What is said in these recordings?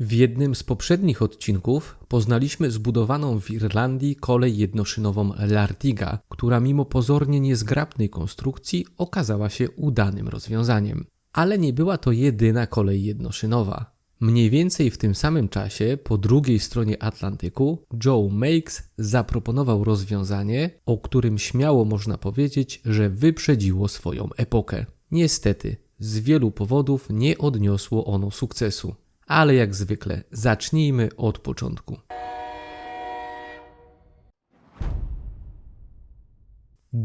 W jednym z poprzednich odcinków poznaliśmy zbudowaną w Irlandii kolej jednoszynową Lartiga, która mimo pozornie niezgrabnej konstrukcji okazała się udanym rozwiązaniem. Ale nie była to jedyna kolej jednoszynowa. Mniej więcej w tym samym czasie, po drugiej stronie Atlantyku, Joe Makes zaproponował rozwiązanie, o którym śmiało można powiedzieć, że wyprzedziło swoją epokę. Niestety, z wielu powodów nie odniosło ono sukcesu. Ale jak zwykle, zacznijmy od początku.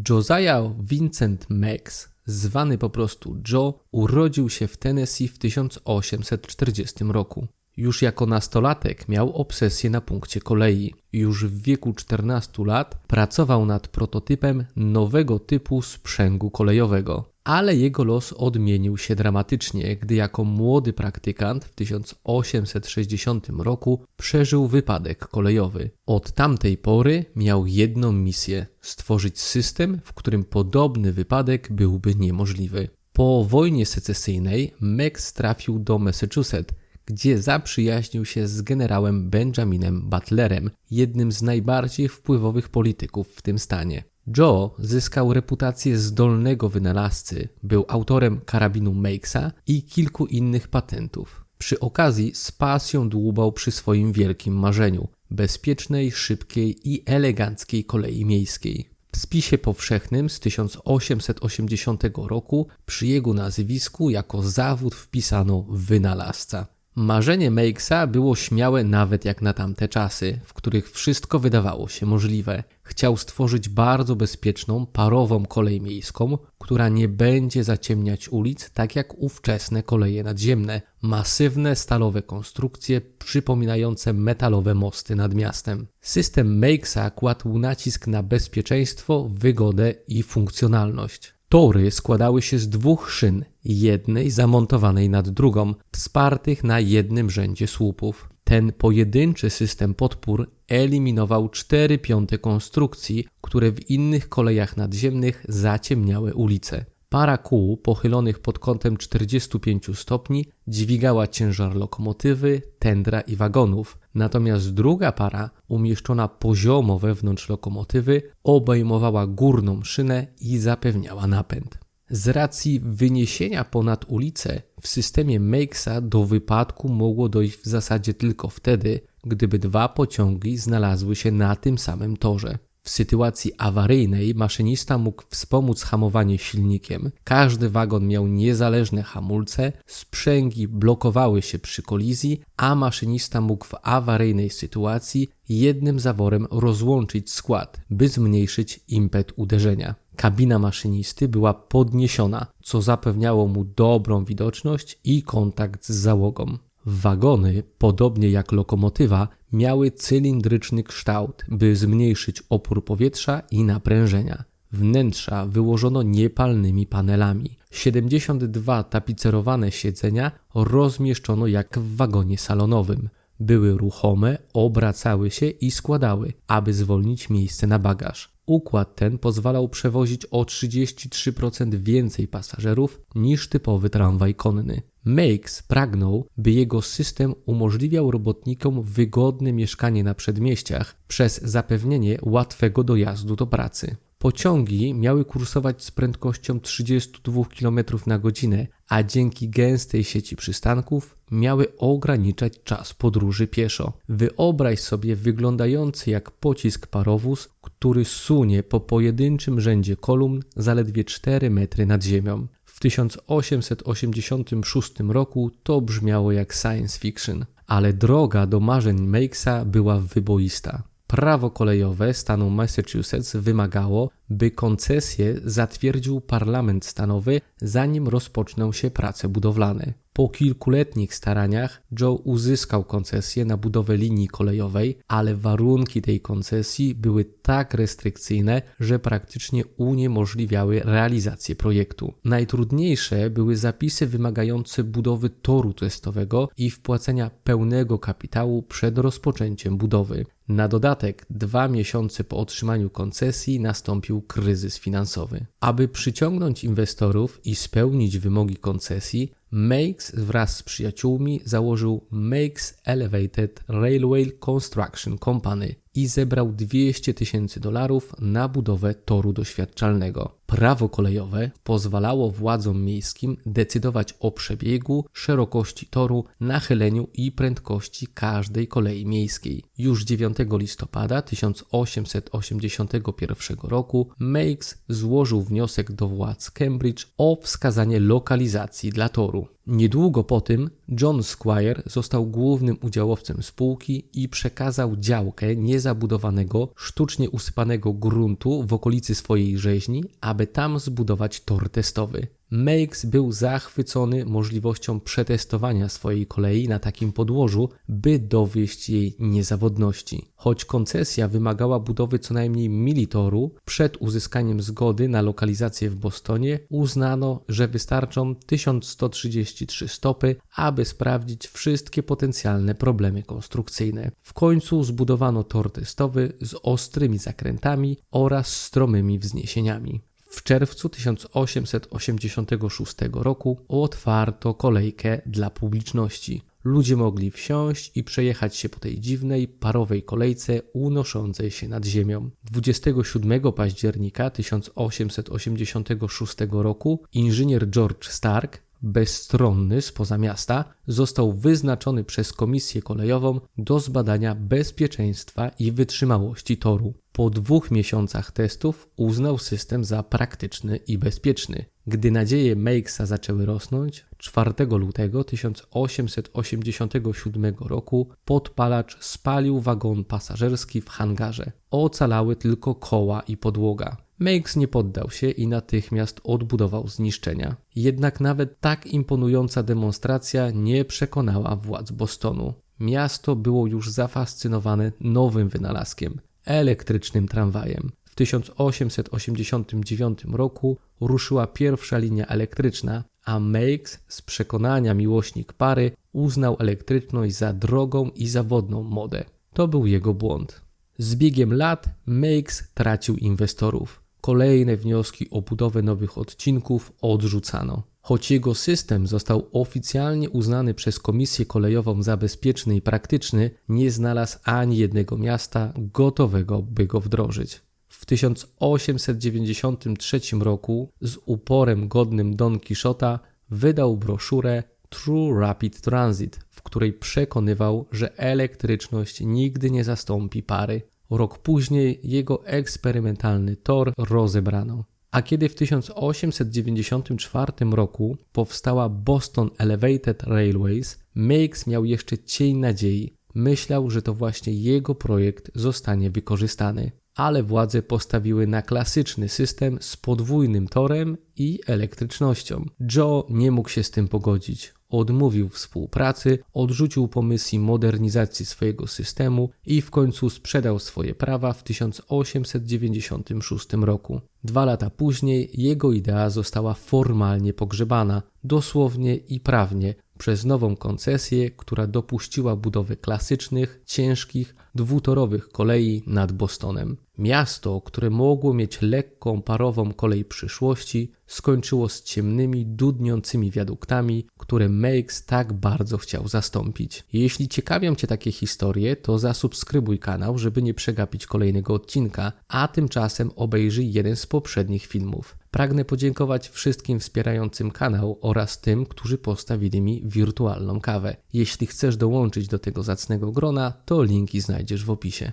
Josiah Vincent Max, zwany po prostu Joe, urodził się w Tennessee w 1840 roku. Już jako nastolatek miał obsesję na punkcie kolei. Już w wieku 14 lat pracował nad prototypem nowego typu sprzęgu kolejowego. Ale jego los odmienił się dramatycznie, gdy jako młody praktykant w 1860 roku przeżył wypadek kolejowy. Od tamtej pory miał jedną misję stworzyć system, w którym podobny wypadek byłby niemożliwy. Po wojnie secesyjnej Max trafił do Massachusetts, gdzie zaprzyjaźnił się z generałem Benjaminem Butlerem, jednym z najbardziej wpływowych polityków w tym stanie. Joe zyskał reputację zdolnego wynalazcy, był autorem karabinu Makesa i kilku innych patentów. Przy okazji z pasją dłubał przy swoim wielkim marzeniu bezpiecznej, szybkiej i eleganckiej kolei miejskiej. W spisie powszechnym z 1880 roku przy jego nazwisku jako zawód wpisano wynalazca. Marzenie Makesa było śmiałe nawet jak na tamte czasy, w których wszystko wydawało się możliwe. Chciał stworzyć bardzo bezpieczną, parową kolej miejską, która nie będzie zaciemniać ulic tak jak ówczesne koleje nadziemne, masywne stalowe konstrukcje przypominające metalowe mosty nad miastem. System Makesa kładł nacisk na bezpieczeństwo, wygodę i funkcjonalność. Tory składały się z dwóch szyn, jednej zamontowanej nad drugą, wspartych na jednym rzędzie słupów. Ten pojedynczy system podpór eliminował 4 piąte konstrukcji, które w innych kolejach nadziemnych zaciemniały ulice. Para kół pochylonych pod kątem 45 stopni dźwigała ciężar lokomotywy, tędra i wagonów, natomiast druga para, umieszczona poziomo wewnątrz lokomotywy, obejmowała górną szynę i zapewniała napęd. Z racji wyniesienia ponad ulicę w systemie Makesa do wypadku mogło dojść w zasadzie tylko wtedy, gdyby dwa pociągi znalazły się na tym samym torze. W sytuacji awaryjnej maszynista mógł wspomóc hamowanie silnikiem. Każdy wagon miał niezależne hamulce, sprzęgi blokowały się przy kolizji, a maszynista mógł w awaryjnej sytuacji jednym zaworem rozłączyć skład, by zmniejszyć impet uderzenia. Kabina maszynisty była podniesiona, co zapewniało mu dobrą widoczność i kontakt z załogą. Wagony, podobnie jak lokomotywa, miały cylindryczny kształt, by zmniejszyć opór powietrza i naprężenia. Wnętrza wyłożono niepalnymi panelami. 72 tapicerowane siedzenia rozmieszczono jak w wagonie salonowym. Były ruchome, obracały się i składały, aby zwolnić miejsce na bagaż. Układ ten pozwalał przewozić o 33% więcej pasażerów niż typowy tramwaj konny. Makes pragnął, by jego system umożliwiał robotnikom wygodne mieszkanie na przedmieściach przez zapewnienie łatwego dojazdu do pracy. Pociągi miały kursować z prędkością 32 km na godzinę, a dzięki gęstej sieci przystanków miały ograniczać czas podróży pieszo. Wyobraź sobie wyglądający jak pocisk parowóz, który sunie po pojedynczym rzędzie kolumn zaledwie 4 metry nad ziemią. W 1886 roku to brzmiało jak science fiction, ale droga do marzeń Makesa była wyboista. Prawo kolejowe stanu Massachusetts wymagało, by koncesję zatwierdził parlament stanowy, zanim rozpoczną się prace budowlane. Po kilkuletnich staraniach Joe uzyskał koncesję na budowę linii kolejowej, ale warunki tej koncesji były tak restrykcyjne, że praktycznie uniemożliwiały realizację projektu. Najtrudniejsze były zapisy wymagające budowy toru testowego i wpłacenia pełnego kapitału przed rozpoczęciem budowy. Na dodatek, dwa miesiące po otrzymaniu koncesji nastąpił kryzys finansowy. Aby przyciągnąć inwestorów i spełnić wymogi koncesji, Makes wraz z przyjaciółmi założył Makes Elevated Railway Construction Company i zebrał 200 tysięcy dolarów na budowę toru doświadczalnego. Prawo kolejowe pozwalało władzom miejskim decydować o przebiegu, szerokości toru, nachyleniu i prędkości każdej kolei miejskiej. Już 9 listopada 1881 roku Meigs złożył wniosek do władz Cambridge o wskazanie lokalizacji dla toru. Niedługo po tym John Squire został głównym udziałowcem spółki i przekazał działkę niezabudowanego, sztucznie usypanego gruntu w okolicy swojej rzeźni, aby tam zbudować tor testowy. Meigs był zachwycony możliwością przetestowania swojej kolei na takim podłożu, by dowieść jej niezawodności. Choć koncesja wymagała budowy co najmniej mili toru, przed uzyskaniem zgody na lokalizację w Bostonie uznano, że wystarczą 1133 stopy, aby sprawdzić wszystkie potencjalne problemy konstrukcyjne. W końcu zbudowano tor testowy z ostrymi zakrętami oraz stromymi wzniesieniami. W czerwcu 1886 roku otwarto kolejkę dla publiczności. Ludzie mogli wsiąść i przejechać się po tej dziwnej, parowej kolejce unoszącej się nad ziemią. 27 października 1886 roku inżynier George Stark bezstronny spoza miasta, został wyznaczony przez komisję kolejową do zbadania bezpieczeństwa i wytrzymałości toru. Po dwóch miesiącach testów uznał system za praktyczny i bezpieczny. Gdy nadzieje Makesa zaczęły rosnąć, 4 lutego 1887 roku podpalacz spalił wagon pasażerski w hangarze. Ocalały tylko koła i podłoga. Makes nie poddał się i natychmiast odbudował zniszczenia. Jednak nawet tak imponująca demonstracja nie przekonała władz Bostonu. Miasto było już zafascynowane nowym wynalazkiem elektrycznym tramwajem. W 1889 roku ruszyła pierwsza linia elektryczna, a Makes z przekonania miłośnik pary uznał elektryczność za drogą i zawodną modę. To był jego błąd. Z biegiem lat Makes tracił inwestorów. Kolejne wnioski o budowę nowych odcinków odrzucano. Choć jego system został oficjalnie uznany przez Komisję Kolejową za bezpieczny i praktyczny, nie znalazł ani jednego miasta gotowego, by go wdrożyć. W 1893 roku z uporem godnym Don Quixota wydał broszurę True Rapid Transit, w której przekonywał, że elektryczność nigdy nie zastąpi pary. Rok później jego eksperymentalny tor rozebrano. A kiedy w 1894 roku powstała Boston Elevated Railways, Makes miał jeszcze cień nadziei. Myślał, że to właśnie jego projekt zostanie wykorzystany. Ale władze postawiły na klasyczny system z podwójnym torem i elektrycznością. Joe nie mógł się z tym pogodzić odmówił współpracy, odrzucił pomysły modernizacji swojego systemu i w końcu sprzedał swoje prawa w 1896 roku. Dwa lata później jego idea została formalnie pogrzebana, dosłownie i prawnie, przez nową koncesję, która dopuściła budowę klasycznych, ciężkich, dwutorowych kolei nad Bostonem. Miasto, które mogło mieć lekką parową kolej przyszłości, skończyło z ciemnymi, dudniącymi wiaduktami, które Makes tak bardzo chciał zastąpić. Jeśli ciekawią Cię takie historie, to zasubskrybuj kanał, żeby nie przegapić kolejnego odcinka, a tymczasem obejrzyj jeden z poprzednich filmów. Pragnę podziękować wszystkim wspierającym kanał oraz tym, którzy postawili mi wirtualną kawę. Jeśli chcesz dołączyć do tego zacnego grona, to linki znajdziesz w opisie.